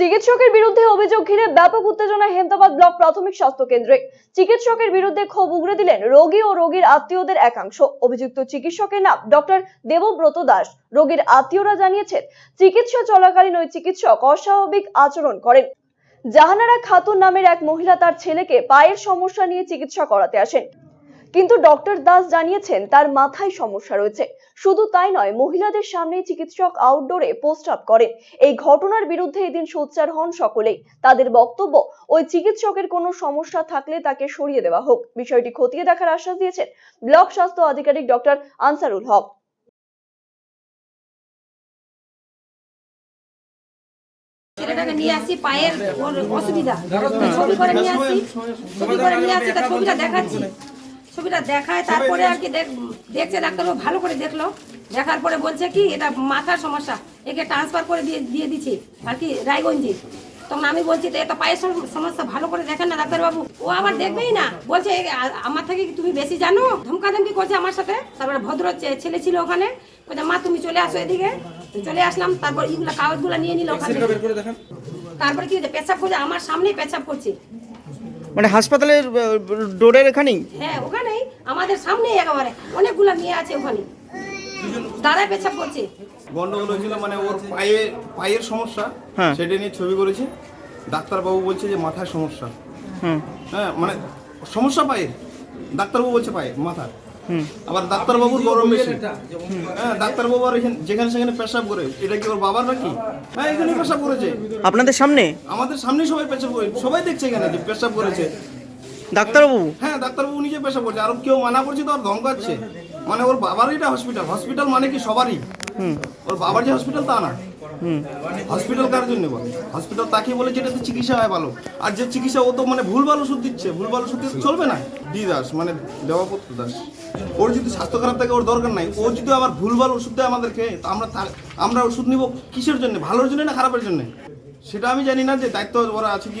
চিকিৎসকের বিরুদ্ধে অভিযোগ ঘিরে ব্যাপক উত্তেজনা হেমতাবাদ ব্লক প্রাথমিক স্বাস্থ্য কেন্দ্রে। চিকিৎসকের বিরুদ্ধে ক্ষোভ উগরে দিলেন রোগী ও রোগীর আত্মীয়দের একাংশ। অভিযুক্ত চিকিৎসকের নাম ডক্টর দেবব্রত দাস। রোগীর আত্মীয়রা জানিয়েছেন, চিকিৎসা চলাকালীন ওই চিকিৎসক অস্বাভাবিক আচরণ করেন। জাহানারা খাতুন নামের এক মহিলা তার ছেলেকে পায়ের সমস্যা নিয়ে চিকিৎসা করাতে আসেন। কিন্তু ডক্টর দাস জানিয়েছেন, তার মাথায় সমস্যা রয়েছে। শুধু তাই নয়, মহিলাদের সামনেই চিকিৎসক আউটডোরে পোস্ট আপ করেন। এই ঘটনার বিরুদ্ধে এদিন সোচ্চার হন সকলেই। তাদের বক্তব্য, ওই চিকিৎসকের কোনো সমস্যা থাকলে তাকে সরিয়ে দেওয়া হোক। বিষয়টি খতিয়ে দেখার আশ্বাস দিয়েছেন ব্লক স্বাস্থ্য আধিকারিক ডক্টর আনসারুল হক। পায়ের অসুবিধা। ছবি করে নিয়ে আসি, ছবি করে নিয়ে আসি, তার ছবিটা দেখাচ্ছি। ছবিটা দেখায় তারপরে আর কি দেখ- দেখছে ডাক্তারবাবু ভালো করে দেখল। দেখার পরে বলছে কি এটা মাথার সমস্যা একে ট্রান্সফার করে দিয়ে দিয়ে দিচ্ছি আর কি রায়গঞ্জে। তখন আমি বলছি এটা পায়ের সমস্যা ভালো করে দেখেন না ডাক্তারবাবু। ও আবার দেখবেই না বলছে আমার থেকে কি তুমি বেশি জানো? ধমকাধমকি করছে আমার সাথে। তারপরে ভদ্র ছেলে ছিল ওখানে বলছে মা তুমি চলে আসো এদিকে। চলে আসলাম তারপর এইগুলো কাগজগুলো নিয়ে নিল ওখানে। তারপরে কি হয়েছে পেশাব করছে আমার সামনেই পেশাব করছে। মানে হাসপাতালের ডোরের এখানেই? হ্যাঁ ওখানেই। আমাদের সামনেই একেবারে। অনেকগুলো মেয়ে আছে ওখানে। দাঁড়ায় পেছাপ করছে। গন্ডগোল হয়েছিল মানে ওর পায়ে পায়ের সমস্যা। হ্যাঁ। সেটা নিয়ে ছবি করেছে। ডাক্তারবাবু বলছে যে মাথার সমস্যা। হুম। হ্যাঁ মানে সমস্যা পায়ের ডাক্তারবাবু বলছে পায়ে মাথা হুম আবার ডাক্তারবাবুর গরম বেশি। হ্যাঁ ডাক্তারবাবু আর এখানে যেখানে সেখানে পেশাব করে। এটা কি ওর বাবার নাকি? হ্যাঁ এখানে পেশাব করেছে। আপনাদের সামনে? আমাদের সামনে সবাই পেশাব করে সবাই দেখছে এখানে যে পেশাব করেছে। ডাক্তারবাবু? হ্যাঁ ডাক্তারবাবু নিজে পেশাব করছে। আর কেউ মানা করছে তো আর ধমকাচ্ছে মানে ওর বাবারই এটা হসপিটাল হসপিটাল মানে কি সবারই? হুম। ওর বাবার যে হসপিটাল তা না। হসপিটাল কার জন্য বলে? হসপিটাল তাকে বলে যেটা তো চিকিৎসা হয় ভালো। আর যে চিকিৎসা, ও তো মানে ভুল ভালো ওষুধ দিচ্ছে। ভুল ভালো ওষুধ চলবে না? দি দাস মানে দেবাপত্র দাস। ওর যদি স্বাস্থ্য খারাপ থাকে, ওর দরকার নাই। ও যদি আবার ভুল ভালো ওষুধ দেয় আমাদেরকে, তো আমরা আমরা ওষুধ নিব কিসের জন্য? ভালোর জন্য না খারাপের জন্য? সেটা আমি জানি না যে দায়িত্ব ওরা আছে কি